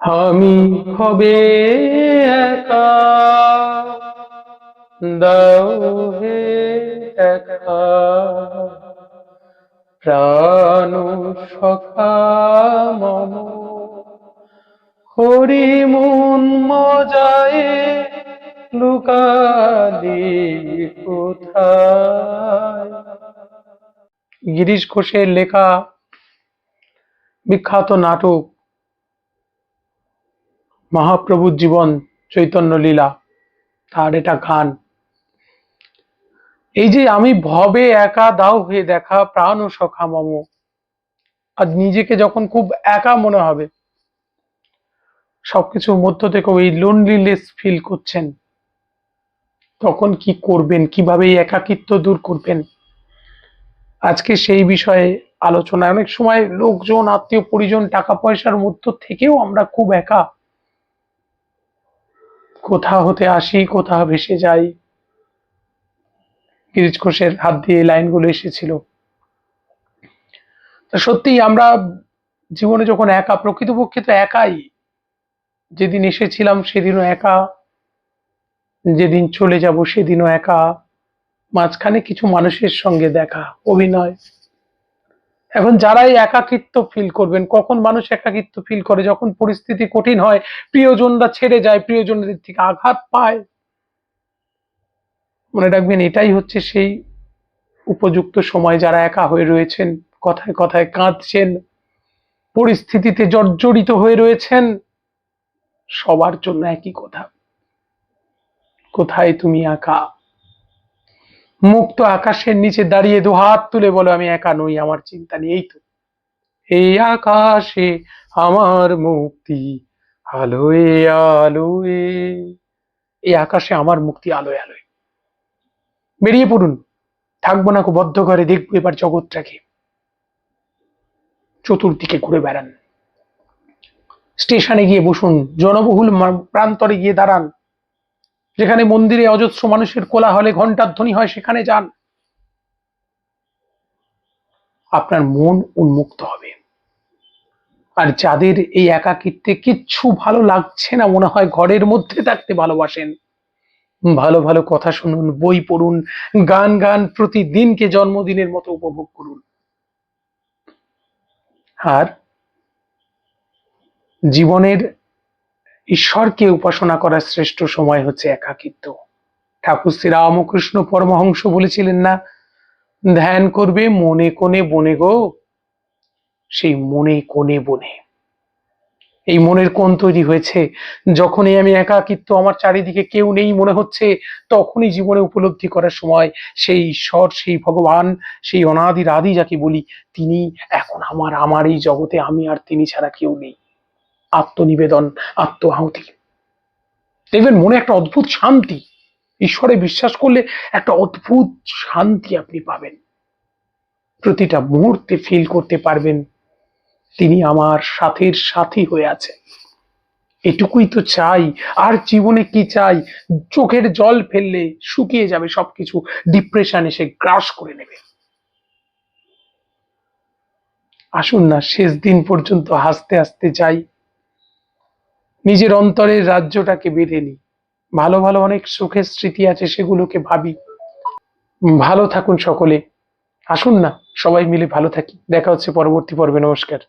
আমি হবে একা। দাও হে একা। প্রাণ সখা মম। হরি মন মজায় লুকালি কোথায়? গিরিশ ঘোষের লেখা বিখ্যাত নাটক মহাপ্রভুর জীবন চৈতন্য লীলা, তার এটা গান। এই যে আমি ভবে একা দাও হয়ে দেখা প্রাণ ও সখা মম আর নিজেকে যখন খুব একা মনে হবে, সবকিছুর মধ্য থেকে ওই লোনলিনেস ফিল করছেন, তখন কি করবেন, কীভাবে এই একাকিত্ব দূর করবেন? আজকে সেই বিষয়ে আলোচনা অনেক সময় লোকজন, আত্মীয়, পরিজন, টাকা পয়সার মধ্য থেকেও আমরা খুব একা কোথা হতে আসি, কোথা ভেসে যাই। গিরিজ ঘোষের হাত দিয়ে লাইনগুলো এসেছিল। সত্যি আমরা জীবনে যখন একা, প্রকৃতপক্ষে তো একাই। যেদিন এসেছিলাম সেদিনও একা। যেদিন চলে যাব সেদিনও একা। মাঝখানে কিছু মানুষের সঙ্গে দেখা, অভিনয়। এখন যারাই একাকিত্ব ফিল করবেন, কখন মানুষ একাকিত্ব ফিল করে? যখন পরিস্থিতি কঠিন হয়, প্রিয়জনরা ছেড়ে যায়, প্রিয়জনদের থেকে আঘাত পায়। মনে রাখবেন, এটাই হচ্ছে সেই উপযুক্ত সময় যারা একা হয়ে রয়েছেন, কথায় কথায় কাঁদছেন, পরিস্থিতিতে জর্জরিত হয়ে রয়েছেন, সবার জন্য একই কথা। কোথায় তুমি একা? মুক্ত আকাশের নিচে দাঁড়িয়ে দু হাত তুলে বলো, আমি একা নই, আমার চিন্তা নেই। এই তো। এই আকাশে আমার মুক্তি, আলোয় আলোয়। এই আকাশে আমার মুক্তি, আলোয় আলোয়। বেরিয়ে পড়ুন। থাকব না বদ্ধ ঘরে, দেখব এবার জগৎটাকে। চতুর্দিকে ঘুরে বেড়ান। স্টেশনে গিয়ে বসুন, জনবহুল প্রান্তরে গিয়ে দাঁড়ান। যেখানে মন্দিরে অজস্র মানুষের কোলাহলে ঘণ্টার ধ্বনি হয়, সেখানে যান। আপনার মন উন্মুক্ত হবে। আর যাদের এই একাকিত্বে কিচ্ছু ভালো লাগছে না, মনে হয় ঘরের মধ্যে থাকতে ভালোবাসেন। ভালো ভালো কথা শুনুন, বই পড়ুন, গান গান প্রতিদিনকে জন্মদিনের মতো উপভোগ করুন। আর জীবনের ঈশ্বরকে উপাসনা করার শ্রেষ্ঠ সময় হচ্ছে একাকিত্ব। ঠাকুর শ্রী রামকৃষ্ণ পরমহংস বলেছিলেন না, ধ্যান করবে মনে কোণে বনে গো, সেই মনে কোণে বনে। এই মনের কোণ তৈরি হয়েছে। যখনই আমি একাকিত্ব, আমার চারিদিকে কেউ নেই মনে হচ্ছে, তখনই জীবনে উপলব্ধি করার সময় সেই ঈশ্বর, সেই ভগবান, সেই অনাদির আদি যাকে বলি, তিনি এখন আমার আমার এই জগতে আমি আর তিনি ছাড়া কেউ নেই। আত্মনিবেদন আত্ম আহুতি দেখবেন মনে একটা অদ্ভুত শান্তি। ঈশ্বরে বিশ্বাস করলে একটা অদ্ভুত শান্তি আপনি পাবেন। প্রতিটা মুহূর্তে ফিল করতে পারবেন, তিনি আমার সাথের সাথী হয়ে আছে। এটুকুই তো চাই, আর জীবনে কি চাই? চোখের জল ফেললে শুকিয়ে যাবে সবকিছু ডিপ্রেশন এসে গ্রাস করে নেবে। আসুন না, শেষ দিন পর্যন্ত হাসতে হাসতে যাই। নিজের অন্তরের রাজ্যটাকে বেঁধে নিই ভালো ভালো অনেক সুখের স্মৃতি আছে সেগুলোকে ভাবি। ভালো থাকুন সকলে। আসুন না, সবাই মিলে ভালো থাকি। দেখা হচ্ছে পরবর্তী পর্বে। নমস্কার।